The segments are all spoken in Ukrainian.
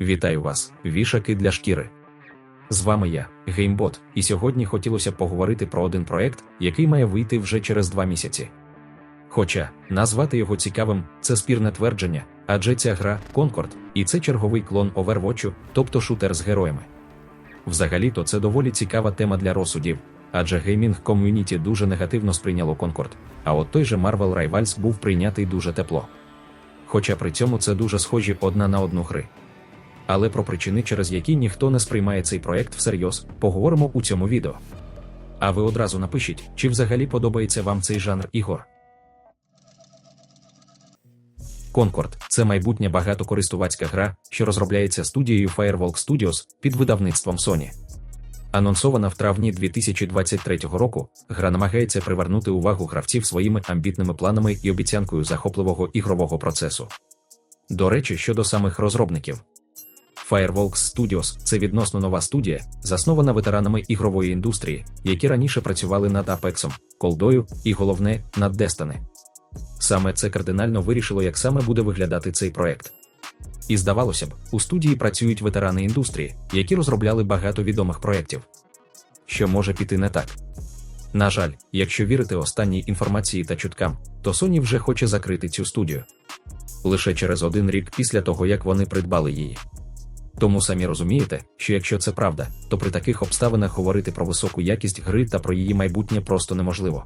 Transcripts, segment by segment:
Вітаю вас, вішаки для шкіри. З вами я, Геймбот, і сьогодні хотілося поговорити про один проект, який має вийти вже через два місяці. Хоча назвати його цікавим це спірне твердження, адже ця гра Concord, і це черговий клон Overwatch, тобто шутер з героями. Взагалі-то це доволі цікава тема для розсудів, адже геймінг ком'юніті дуже негативно сприйняло Concord, а от той же Marvel Rivals був прийнятий дуже тепло. Хоча при цьому це дуже схожі одна на одну гри. Але про причини, через які ніхто не сприймає цей проект всерйоз, поговоримо у цьому відео. А ви одразу напишіть, чи взагалі подобається вам цей жанр ігор. Concord – це майбутня багатокористувацька гра, що розробляється студією Firewalk Studios під видавництвом Sony. Анонсована в травні 2023 року, гра намагається привернути увагу гравців своїми амбітними планами і обіцянкою захопливого ігрового процесу. До речі, щодо самих розробників. Firewalks Studios – це відносно нова студія, заснована ветеранами ігрової індустрії, які раніше працювали над Apex, Колдою і головне над Destiny. Саме це кардинально вирішило, як саме буде виглядати цей проект. І здавалося б, у студії працюють ветерани індустрії, які розробляли багато відомих проєктів. Що може піти не так? На жаль, якщо вірити останній інформації та чуткам, то Sony вже хоче закрити цю студію лише через один рік після того, як вони придбали її. Тому самі розумієте, що якщо це правда, то при таких обставинах говорити про високу якість гри та про її майбутнє просто неможливо.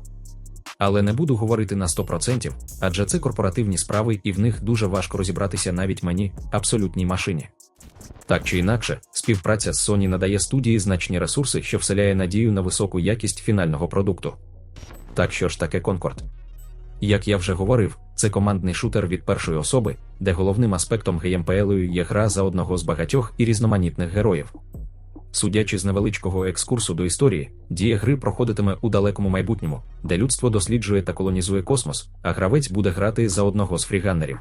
Але не буду говорити на 100%, адже це корпоративні справи і в них дуже важко розібратися навіть мені, абсолютній машині. Так чи інакше, співпраця з Sony надає студії значні ресурси, що вселяє надію на високу якість фінального продукту. Так що ж таке Concord? Як я вже говорив, це командний шутер від першої особи, де головним аспектом геймплею є гра за одного з багатьох і різноманітних героїв. Судячи з невеличкого екскурсу до історії, дія гри проходитиме у далекому майбутньому, де людство досліджує та колонізує космос, а гравець буде грати за одного з фріганнерів.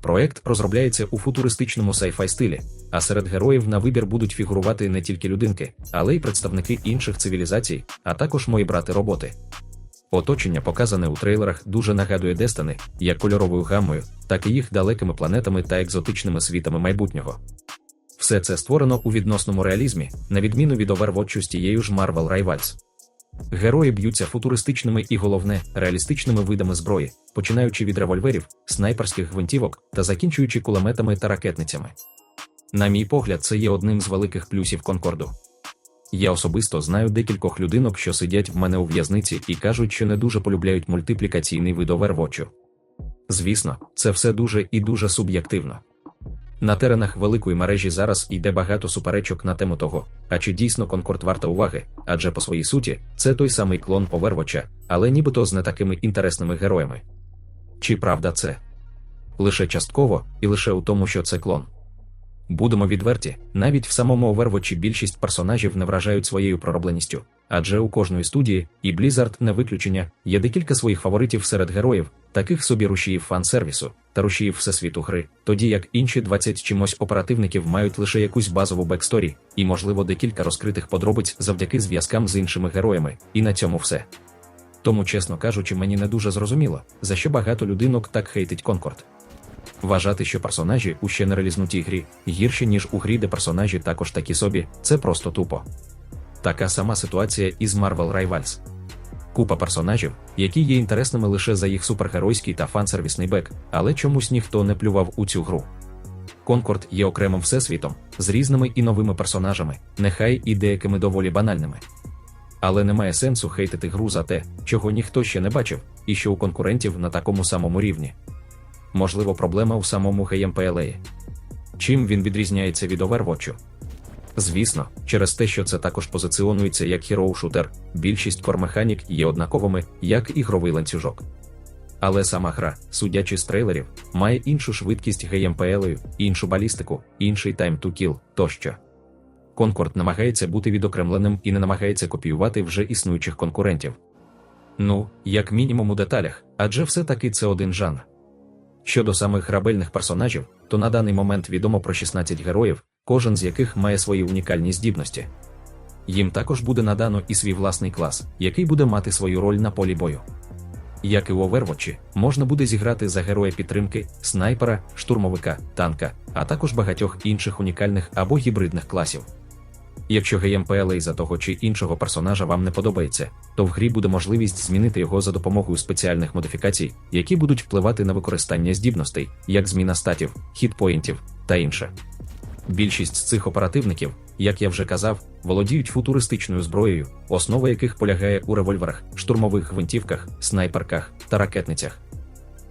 Проект розробляється у футуристичному сайфай стилі, а серед героїв на вибір будуть фігурувати не тільки людинки, але й представники інших цивілізацій, а також мої брати-роботи. Оточення, показане у трейлерах, дуже нагадує Дестини, як кольоровою гаммою, так і їх далекими планетами та екзотичними світами майбутнього. Все це створено у відносному реалізмі, на відміну від Overwatch з тією ж Marvel Rivals. Герої б'ються футуристичними і головне реалістичними видами зброї, починаючи від револьверів, снайперських гвинтівок та закінчуючи кулеметами та ракетницями. На мій погляд, це є одним з великих плюсів Конкорду. Я особисто знаю декількох людинок, що сидять в мене у в'язниці і кажуть, що не дуже полюбляють мультиплікаційний вид Overwatch. Звісно, це все дуже і дуже суб'єктивно. На теренах великої мережі зараз йде багато суперечок на тему того, а чи дійсно Конкорд варта уваги, адже по своїй суті це той самий клон Overwatch, але нібито з не такими інтересними героями. Чи правда це? Лише частково і лише у тому, що це клон. Будемо відверті, навіть в самому Overwatch більшість персонажів не вражають своєю проробленістю, адже у кожної студії, і Blizzard не виключення, є декілька своїх фаворитів серед героїв, таких собі рушіїв фан-сервісу та рушіїв всесвіту гри, тоді як інші 20 чимось оперативників мають лише якусь базову бексторі, і, можливо, декілька розкритих подробиць завдяки зв'язкам з іншими героями, і на цьому все. Тому, чесно кажучи, мені не дуже зрозуміло, за що багато людинок так хейтить Конкорд. Вважати, що персонажі у ще не релізнутій грі гірші, ніж у грі, де персонажі також такі собі, це просто тупо. Така сама ситуація із Marvel Rivals. Купа персонажів, які є інтересними лише за їх супергеройський та фансервісний бек, але чомусь ніхто не плював у цю гру. Конкорд є окремим всесвітом, з різними і новими персонажами, нехай і деякими доволі банальними. Але немає сенсу хейтити гру за те, чого ніхто ще не бачив, і що у конкурентів на такому самому рівні. Можливо, проблема у самому геймплеї. Чим він відрізняється від Overwatch? Звісно, через те, що це також позиціонується як хіроу-шутер, більшість кормеханік є однаковими, як ігровий ланцюжок. Але сама гра, судячи з трейлерів, має іншу швидкість геймплею, іншу балістику, інший time to kill тощо. Конкорд намагається бути відокремленим і не намагається копіювати вже існуючих конкурентів. Ну, як мінімум у деталях, адже все-таки це один жанр. Щодо самих грабельних персонажів, то на даний момент відомо про 16 героїв, кожен з яких має свої унікальні здібності. Їм також буде надано і свій власний клас, який буде мати свою роль на полі бою. Як і у Overwatch, можна буде зіграти за героя підтримки, снайпера, штурмовика, танка, а також багатьох інших унікальних або гібридних класів. Якщо геймплей за того чи іншого персонажа вам не подобається, то в грі буде можливість змінити його за допомогою спеціальних модифікацій, які будуть впливати на використання здібностей, як зміна статів, хітпоінтів та інше. Більшість з цих оперативників, як я вже казав, володіють футуристичною зброєю, основа яких полягає у револьверах, штурмових гвинтівках, снайперках та ракетницях.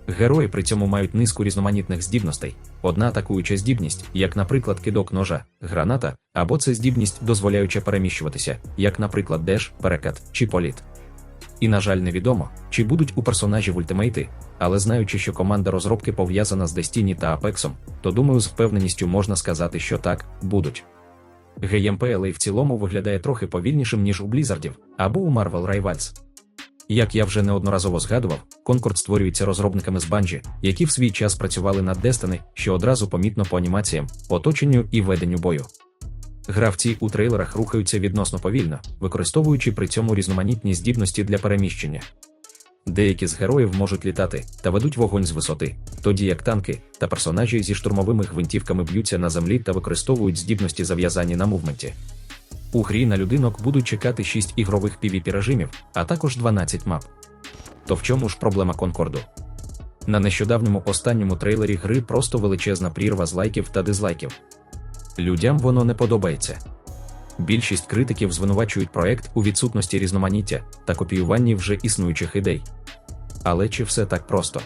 Герої при цьому мають низку різноманітних здібностей. Одна атакуюча здібність, як, наприклад, кидок ножа, граната, або це здібність, дозволяюча переміщуватися, як, наприклад, деш, перекат чи політ. І, на жаль, невідомо, чи будуть у персонажів ультимейти, але знаючи, що команда розробки пов'язана з Destiny та Apex, то думаю, з впевненістю можна сказати, що так, будуть. GMPLA в цілому виглядає трохи повільнішим, ніж у Blizzardів або у Marvel Rivals. Як я вже неодноразово згадував, Concord створюється розробниками з Bungie, які в свій час працювали над Destiny, що одразу помітно по анімаціям, оточенню і веденню бою. Гравці у трейлерах рухаються відносно повільно, використовуючи при цьому різноманітні здібності для переміщення. Деякі з героїв можуть літати та ведуть вогонь з висоти, тоді як танки та персонажі зі штурмовими гвинтівками б'ються на землі та використовують здібності зав'язані на мувменті. У грі на людинок будуть чекати 6 ігрових PvP режимів, а також 12 мап. То в чому ж проблема Конкорду? На нещодавньому останньому трейлері гри просто величезна прірва з лайків та дизлайків. Людям воно не подобається. Більшість критиків звинувачують проект у відсутності різноманіття та копіюванні вже існуючих ідей. Але чи все так просто?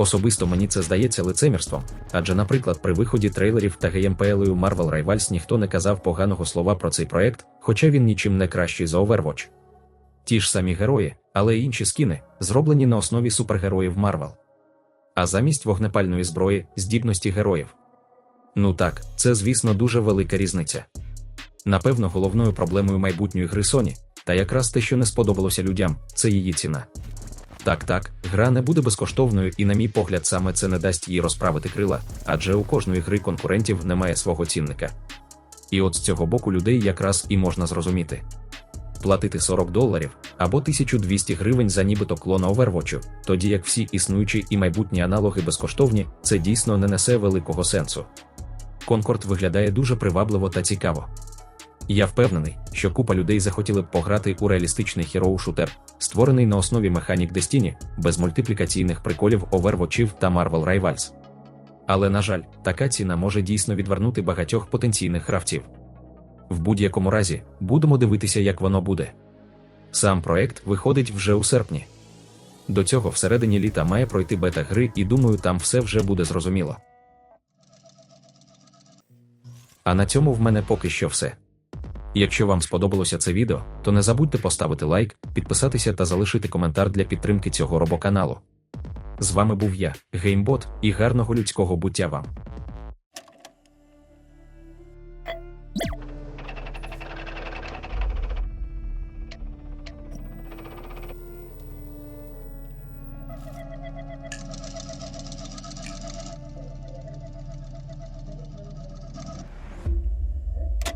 Особисто мені це здається лицемірством, адже, наприклад, при виході трейлерів та геймплею Marvel Rivals ніхто не казав поганого слова про цей проект, хоча він нічим не кращий за Overwatch. Ті ж самі герої, але й інші скіни, зроблені на основі супергероїв Marvel. А замість вогнепальної зброї здібності героїв. Ну так, це, звісно, дуже велика різниця. Напевно, головною проблемою майбутньої гри Sony, та якраз те, що не сподобалося людям, це її ціна. Так, так, гра не буде безкоштовною, і, на мій погляд, саме це не дасть їй розправити крила, адже у кожної гри конкурентів немає свого цінника. І от з цього боку людей якраз і можна зрозуміти. Платити 40 доларів або 1200 гривень за нібито клона Overwatch, тоді як всі існуючі і майбутні аналоги безкоштовні, це дійсно не несе великого сенсу. Конкорд виглядає дуже привабливо та цікаво. Я впевнений, що купа людей захотіли б пограти у реалістичний хіроу-шутер, створений на основі механік Destiny, без мультиплікаційних приколів Overwatch та Marvel Rivals. Але, на жаль, така ціна може дійсно відвернути багатьох потенційних гравців. В будь-якому разі, будемо дивитися, як воно буде. Сам проект виходить вже у серпні. До цього всередині літа має пройти бета гри, і думаю, там все вже буде зрозуміло. А на цьому в мене поки що все. Якщо вам сподобалося це відео, то не забудьте поставити лайк, підписатися та залишити коментар для підтримки цього робоканалу. З вами був я, Геймбот, і гарного людського буття вам.